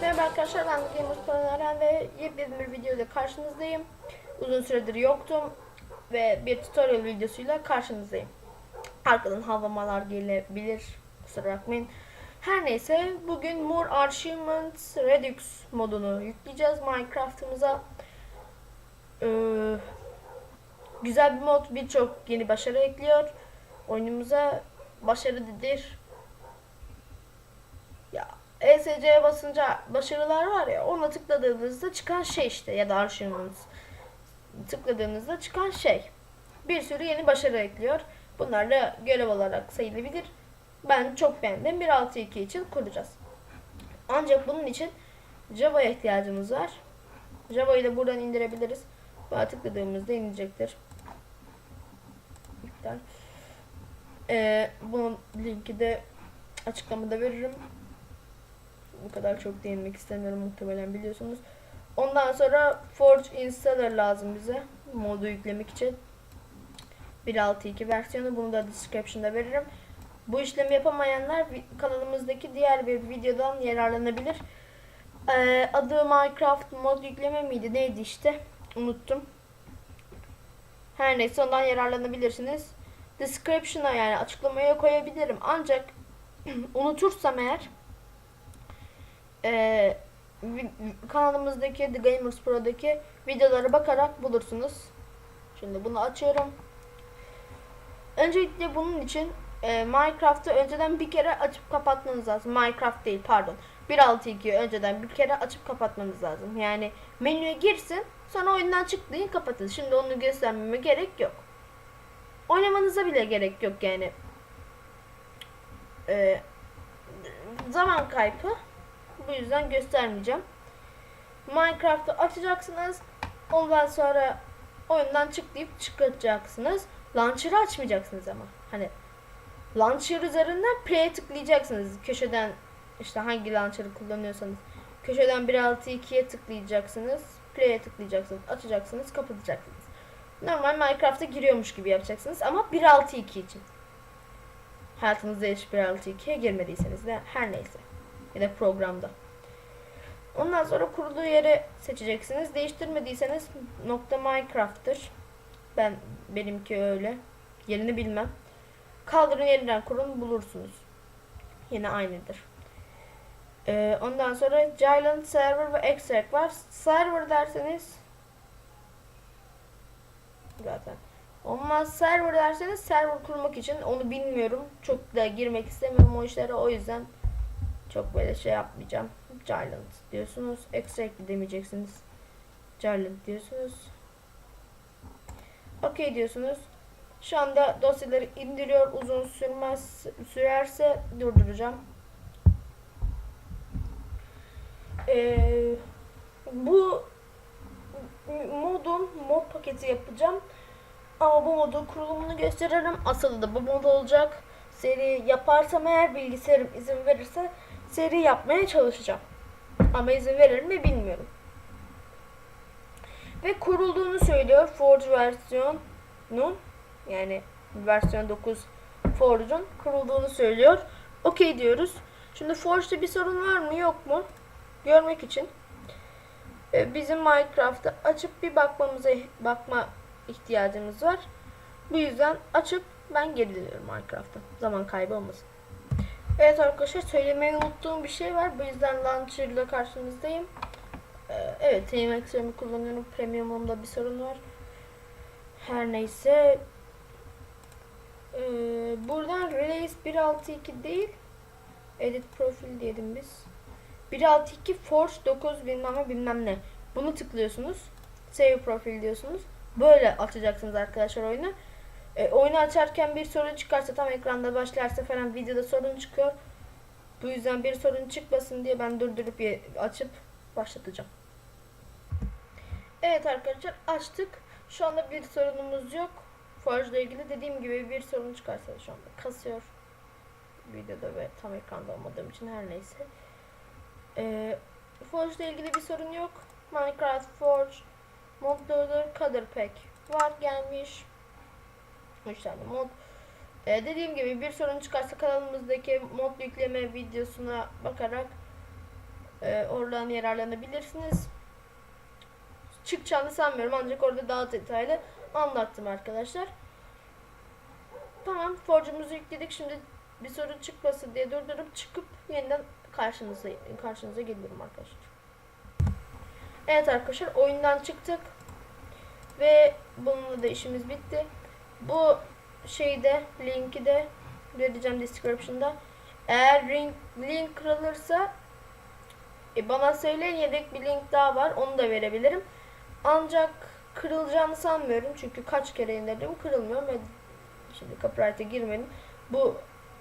Merhaba arkadaşlar ben de Gamer Eren ve yepyeni bir video karşınızdayım. Uzun süredir yoktum ve bir tutorial videosuyla karşınızdayım. Arkadan havlamalar gelebilir kusura bakmayın. Her neyse bugün More Achievements Redux modunu yükleyeceğiz Minecraft'ımıza. Ee, güzel bir mod birçok yeni başarı ekliyor. Oyunumuza başarılıdır. Ya ESC'ye basınca başarılar var ya ona tıkladığınızda çıkan şey işte ya da arşiviniz tıkladığınızda çıkan şey. Bir sürü yeni başarı ekliyor. Bunlar da görev olarak sayılabilir. Ben çok beğendim. 1.6.2 için kuracağız. Ancak bunun için Java'ya ihtiyacımız var. Java'yı da buradan indirebiliriz. Buna tıkladığımızda inecektir. Ee, bunun linki de açıklamada veririm. Bu kadar çok değinmek istemiyorum muhtemelen biliyorsunuz. Ondan sonra Forge Installer lazım bize. Modu yüklemek için. 1.6.2 versiyonu. Bunu da description'da veririm. Bu işlemi yapamayanlar kanalımızdaki diğer bir videodan yararlanabilir. Ee, adı Minecraft mod yükleme miydi? Neydi işte? Unuttum. Her neyse ondan yararlanabilirsiniz. Description'a yani açıklamaya koyabilirim. Ancak unutursam eğer e, kanalımızdaki The Gamers Pro'daki videolara bakarak bulursunuz. Şimdi bunu açıyorum. Öncelikle bunun için e, Minecraft'ı önceden bir kere açıp kapatmanız lazım. Minecraft değil pardon. 1.6.2'yi önceden bir kere açıp kapatmanız lazım. Yani menüye girsin sonra oyundan çıktığın kapatın. Şimdi onu göstermeme gerek yok. Oynamanıza bile gerek yok yani. E, zaman kaybı. Bu yüzden göstermeyeceğim. Minecraft'ı açacaksınız. Ondan sonra oyundan çık deyip çıkaracaksınız. Launcher'ı açmayacaksınız ama. Hani launcher üzerinden play'e tıklayacaksınız. Köşeden işte hangi launcher'ı kullanıyorsanız. Köşeden 1.6.2'ye tıklayacaksınız. Play'e tıklayacaksınız. Açacaksınız. Kapatacaksınız. Normal Minecraft'a giriyormuş gibi yapacaksınız ama 1.6.2 için. Hayatınızda hiç 1.6.2'ye girmediyseniz de her neyse ya da programda. Ondan sonra kurduğu yeri seçeceksiniz. Değiştirmediyseniz nokta Minecraft'tır. Ben benimki öyle. Yerini bilmem. Kaldırın yeniden kurun bulursunuz. Yine aynıdır. Ee, ondan sonra Giant Server ve Extract var. Server derseniz zaten olmaz. Server derseniz server kurmak için onu bilmiyorum. Çok da girmek istemiyorum o işlere. O yüzden çok böyle şey yapmayacağım. Giant diyorsunuz. Extract demeyeceksiniz. Giant diyorsunuz. OK diyorsunuz. Şu anda dosyaları indiriyor. Uzun sürmez sürerse durduracağım. Ee, bu modun mod paketi yapacağım. Ama bu modun kurulumunu gösteririm. Asıl da bu mod olacak. Seri yaparsam eğer bilgisayarım izin verirse seri yapmaya çalışacağım. Ama izin verir mi bilmiyorum. Ve kurulduğunu söylüyor Forge versiyonun yani versiyon 9 Forge'un kurulduğunu söylüyor. Okey diyoruz. Şimdi Forge'da bir sorun var mı yok mu? Görmek için e, bizim Minecraft'ı açıp bir bakmamıza bakma ihtiyacımız var. Bu yüzden açıp ben geri dönüyorum Minecraft'a. Zaman kaybı olmasın. Evet arkadaşlar söylemeyi unuttuğum bir şey var. Bu yüzden Launcher ile karşınızdayım. Ee, evet TMX'imi kullanıyorum. Premium'umda bir sorun var. Her neyse. Ee, buradan Release 1.6.2 değil. Edit profil diyelim biz. 1.6.2 Force 9 bilmem ne bilmem ne. Bunu tıklıyorsunuz. Save profil diyorsunuz. Böyle açacaksınız arkadaşlar oyunu. E, oyunu açarken bir sorun çıkarsa tam ekranda başlarsa falan videoda sorun çıkıyor. Bu yüzden bir sorun çıkmasın diye ben durdurup açıp başlatacağım. Evet arkadaşlar açtık. Şu anda bir sorunumuz yok. Forge ile ilgili dediğim gibi bir sorun çıkarsa şu anda kasıyor. Videoda ve tam ekranda olmadığım için her neyse. Ee, Forge ile ilgili bir sorun yok. Minecraft Forge Mod Loader Color Pack var gelmiş. 3 tane mod. Ee, dediğim gibi bir sorun çıkarsa kanalımızdaki mod yükleme videosuna bakarak e, oradan yararlanabilirsiniz. Çıkacağını sanmıyorum ancak orada daha detaylı anlattım arkadaşlar. Tamam forcumuzu yükledik. Şimdi bir sorun çıkmasın diye durdurup çıkıp yeniden karşınıza karşınıza geliyorum arkadaşlar. Evet arkadaşlar oyundan çıktık. Ve bununla da işimiz bitti. Bu şeyde linki de vereceğim description'da. Eğer link, link kırılırsa e, bana söyleyin yedek bir link daha var. Onu da verebilirim. Ancak kırılacağını sanmıyorum. Çünkü kaç kere indirdim kırılmıyor. Ve şimdi copyright'e girmedim. Bu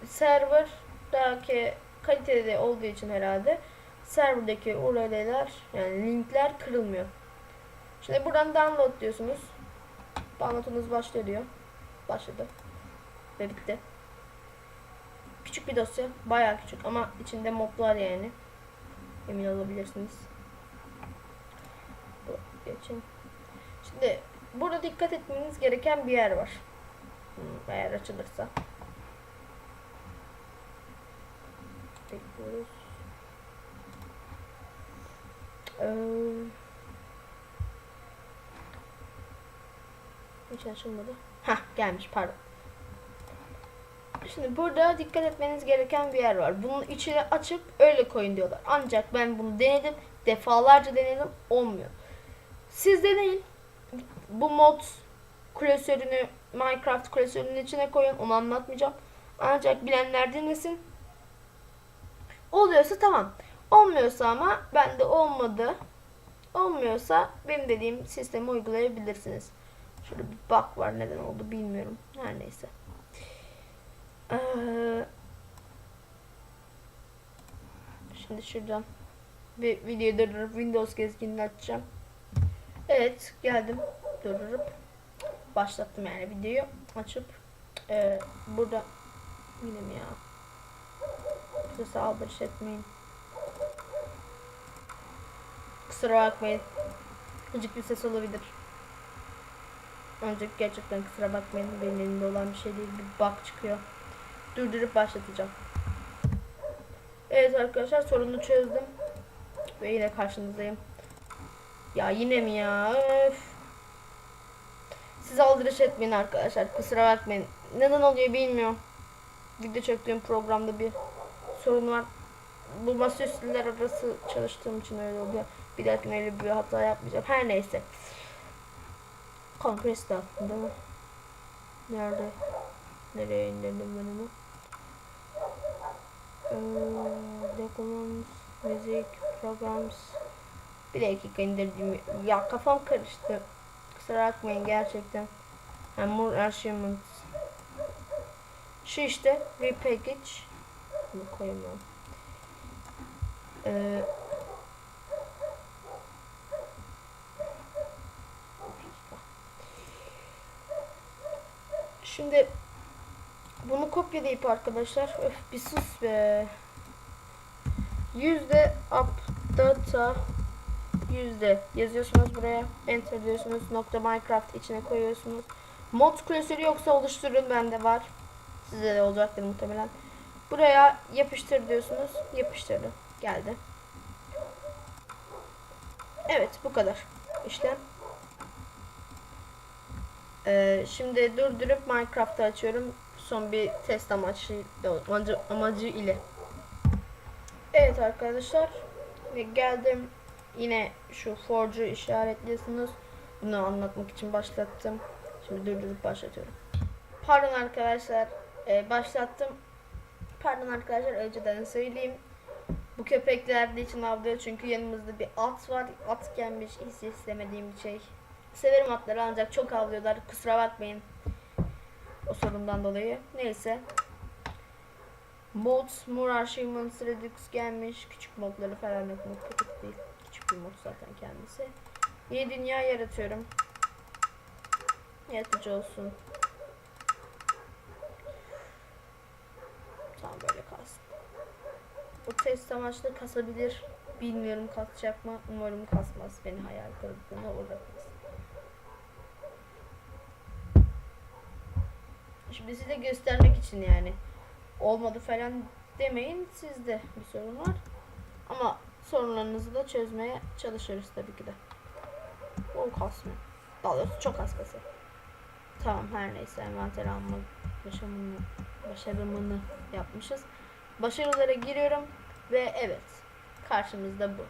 serverdaki kalitede olduğu için herhalde serverdaki URL'ler yani linkler kırılmıyor. Şimdi buradan download diyorsunuz. Download'unuz başlıyor. Başladı. Ve bitti. Küçük bir dosya. Bayağı küçük ama içinde modlar yani. Emin olabilirsiniz. Geçin. Şimdi burada dikkat etmeniz gereken bir yer var. Hmm, eğer açılırsa. Bekliyoruz. Ee, hiç açılmadı. Hah gelmiş pardon. Şimdi burada dikkat etmeniz gereken bir yer var. Bunun içine açıp öyle koyun diyorlar. Ancak ben bunu denedim. Defalarca denedim. Olmuyor. Siz deneyin. Bu mod klasörünü Minecraft klasörünün içine koyun. Onu anlatmayacağım. Ancak bilenler denesin. Oluyorsa tamam. Olmuyorsa ama bende olmadı. Olmuyorsa benim dediğim sistemi uygulayabilirsiniz. Şurada bir bug var. Neden oldu bilmiyorum. Her neyse. Ee, şimdi şuradan bir video durdurup Windows gezginini açacağım. Evet geldim. Durdurup başlattım yani videoyu açıp e, burada yine mi ya sesi aldırış etmeyin. Kusura bakmayın. Gıcık bir ses olabilir. Ancak gerçekten kusura bakmayın. Benim elimde olan bir şey değil. Bir bug çıkıyor. Durdurup başlatacağım. Evet arkadaşlar sorunu çözdüm. Ve yine karşınızdayım. Ya yine mi ya? Öf. Siz aldırış etmeyin arkadaşlar. Kusura bakmayın. Neden oluyor bilmiyorum. Video çektiğim programda bir sorun var. Bu masaüstüler arası çalıştığım için öyle oluyor. Bir dahakine öyle bir hata yapmayacağım. Her neyse. Compress de aklımda mı? Nerede? Nereye indirdim ben onu? Ee, documents, music, programs. Bir dakika indirdim. Ya kafam karıştı. Kusura bakmayın gerçekten. Yani more achievements. Şu işte repackage. Bunu koyamıyorum. Ee, Şimdi bunu kopyalayıp arkadaşlar öf bir sus be. Yüzde updata yüzde yazıyorsunuz buraya. Enter diyorsunuz. Nokta Minecraft içine koyuyorsunuz. Mod klasörü yoksa oluşturun. Bende var. Size de olacaktır muhtemelen. Buraya yapıştır diyorsunuz. Yapıştırdı. Geldi. Evet bu kadar. İşlem. Ee, şimdi durdurup Minecraft'ı açıyorum. Son bir test amaçlı amacı, amacı ile. Evet arkadaşlar. Ve geldim. Yine şu forge'u işaretliyorsunuz. Bunu anlatmak için başlattım. Şimdi durdurup başlatıyorum. Pardon arkadaşlar. Ee, başlattım. Pardon arkadaşlar önceden söyleyeyim. Bu köpekler de için avlıyor çünkü yanımızda bir at var. At gelmiş hiç istemediğim bir şey. Severim atları ancak çok avlıyorlar. Kusura bakmayın. O dolayı. Neyse. Mods, More Achievements, Redux gelmiş. Küçük modları falan yok. Mod küçük değil. Küçük bir mod zaten kendisi. Yeni dünya yaratıyorum. Yaratıcı olsun. Tamam böyle kalsın. Bu test amaçlı kasabilir. Bilmiyorum kasacak mı? Umarım kasmaz. Beni hayal kırıklığına uğratmaz. Şimdi size göstermek için yani. Olmadı falan demeyin. Sizde bir sorun var. Ama sorunlarınızı da çözmeye çalışırız tabii ki de. Bol kasmıyor. Daha doğrusu çok az kasıyor. Tamam her neyse envanter alma başarımını, başarımını yapmışız. Başarılara giriyorum ve evet karşımızda bu.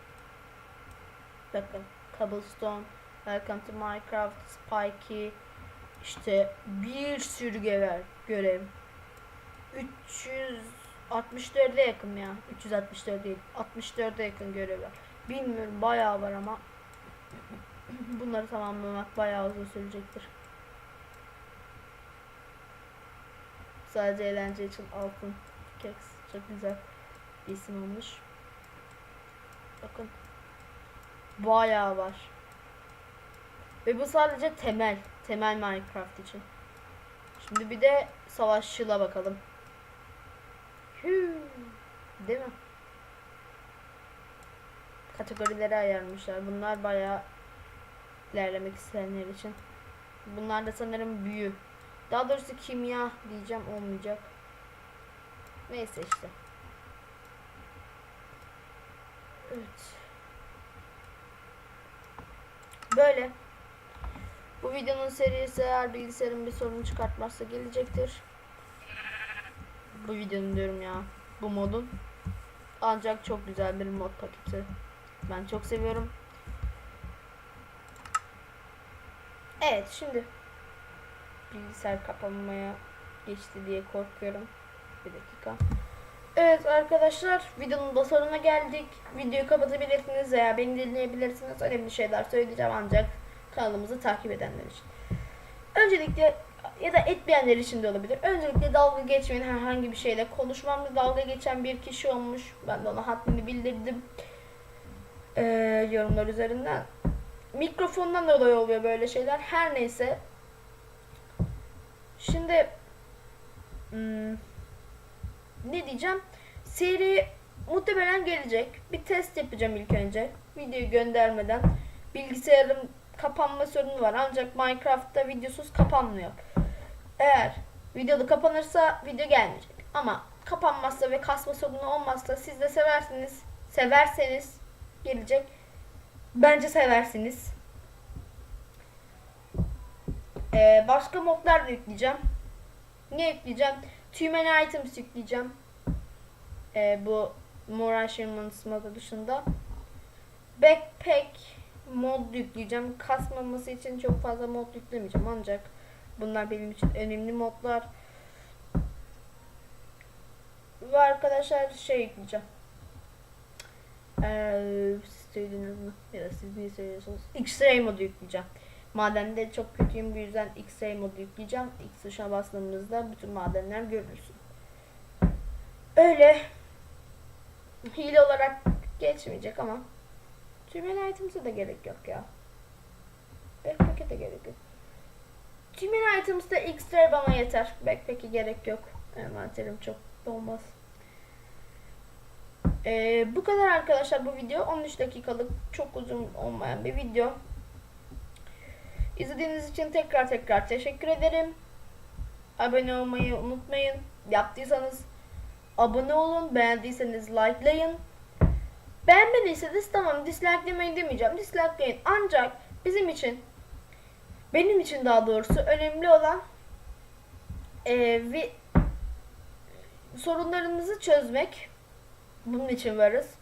Bakın cobblestone, welcome to Minecraft, Spikey, işte bir sürü görev, görev. 364'e yakın ya. 364 değil. 64'e yakın görev var. Bilmiyorum bayağı var ama bunları tamamlamak bayağı uzun sürecektir. Sadece eğlence için altın keks çok güzel bir isim olmuş. Bakın. Bayağı var. Ve bu sadece temel. Temel Minecraft için. Şimdi bir de savaşçıla bakalım. Hü, değil mi? Kategorileri ayarmışlar. Bunlar bayağı ilerlemek isteyenler için. Bunlar da sanırım büyü. Daha doğrusu kimya diyeceğim olmayacak. Neyse işte. Evet. Böyle. Bu videonun serisi eğer bilgisayarın bir sorun çıkartmazsa gelecektir. Bu videonun diyorum ya. Bu modun. Ancak çok güzel bir mod paketi. Ben çok seviyorum. Evet şimdi bilgisayar kapanmaya geçti diye korkuyorum. Bir dakika. Evet arkadaşlar videonun da sonuna geldik. Videoyu kapatabilirsiniz veya beni dinleyebilirsiniz. Önemli şeyler söyleyeceğim ancak kanalımızı takip edenler için. Öncelikle ya da etmeyenler için de olabilir. Öncelikle dalga geçmeyin herhangi bir şeyle. Konuşmamda dalga geçen bir kişi olmuş. Ben de ona haddini bildirdim. Ee, yorumlar üzerinden. Mikrofondan dolayı oluyor böyle şeyler. Her neyse. Şimdi hmm, ne diyeceğim? Seri muhtemelen gelecek. Bir test yapacağım ilk önce. Videoyu göndermeden. Bilgisayarım kapanma sorunu var. Ancak Minecraft'ta videosuz kapanmıyor. Eğer videoda kapanırsa video gelmeyecek. Ama kapanmazsa ve kasma sorunu olmazsa siz de seversiniz. Severseniz gelecek. Bence seversiniz. Ee, başka modlar da yükleyeceğim. Ne yükleyeceğim? Many items yükleyeceğim. Ee, bu More Achievements modu dışında. Backpack mod yükleyeceğim. Kasmaması için çok fazla mod yüklemeyeceğim ancak bunlar benim için önemli modlar. Ve arkadaşlar şey yükleyeceğim. Ee, siz söylediniz mi? Ya da siz niye söylüyorsunuz? X-Ray modu yükleyeceğim. Madende çok kötüyüm bu yüzden X-Ray modu yükleyeceğim. X tuşuna bastığımızda bütün madenler görürsün. Öyle hile olarak geçmeyecek ama Tümen items'e de gerek yok ya. Backpack'e de gerek yok. Tümen items'da X-Ray bana yeter. Backpack'e gerek yok. Envanterim çok dolmaz. Ee, bu kadar arkadaşlar bu video. 13 dakikalık çok uzun olmayan bir video. İzlediğiniz için tekrar tekrar teşekkür ederim. Abone olmayı unutmayın. Yaptıysanız abone olun. Beğendiyseniz likelayın. Beğenmediyseniz tamam dislike'lemeyin demeyeceğim. Dislike'leyin. Ancak bizim için benim için daha doğrusu önemli olan e, vi, sorunlarınızı çözmek. Bunun için varız.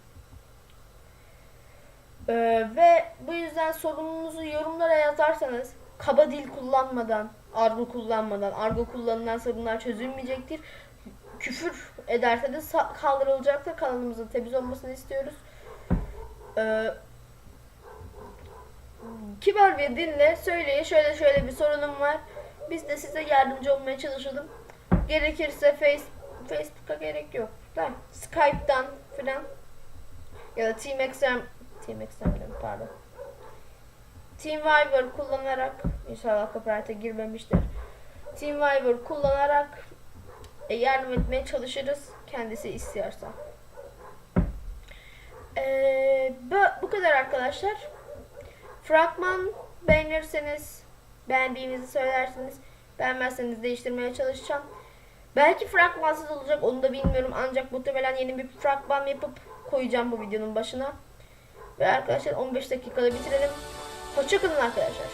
Ee, ve bu yüzden sorununuzu yorumlara yazarsanız kaba dil kullanmadan, argo kullanmadan, argo kullanılan sorunlar çözülmeyecektir. Küfür ederseniz sa- kaldırılacaktır. Kanalımızın temiz olmasını istiyoruz. Ee, kibar bir dille söyleyin şöyle şöyle bir sorunum var. Biz de size yardımcı olmaya çalışalım. Gerekirse face, Facebook'a gerek yok. Da Skype'dan filan ya da Team Extreme Extreme diyorum, pardon. Teamweaver kullanarak inşallah copyright'a girmemiştir. Teamweaver kullanarak e, yardım etmeye çalışırız kendisi istiyorsa. Ee, bu, bu kadar arkadaşlar. Fragman beğenirseniz beğendiğinizi söylersiniz. Beğenmezseniz değiştirmeye çalışacağım. Belki fragmansız olacak onu da bilmiyorum. Ancak muhtemelen yeni bir fragman yapıp koyacağım bu videonun başına. Ve arkadaşlar 15 dakikada bitirelim. Hoşçakalın arkadaşlar.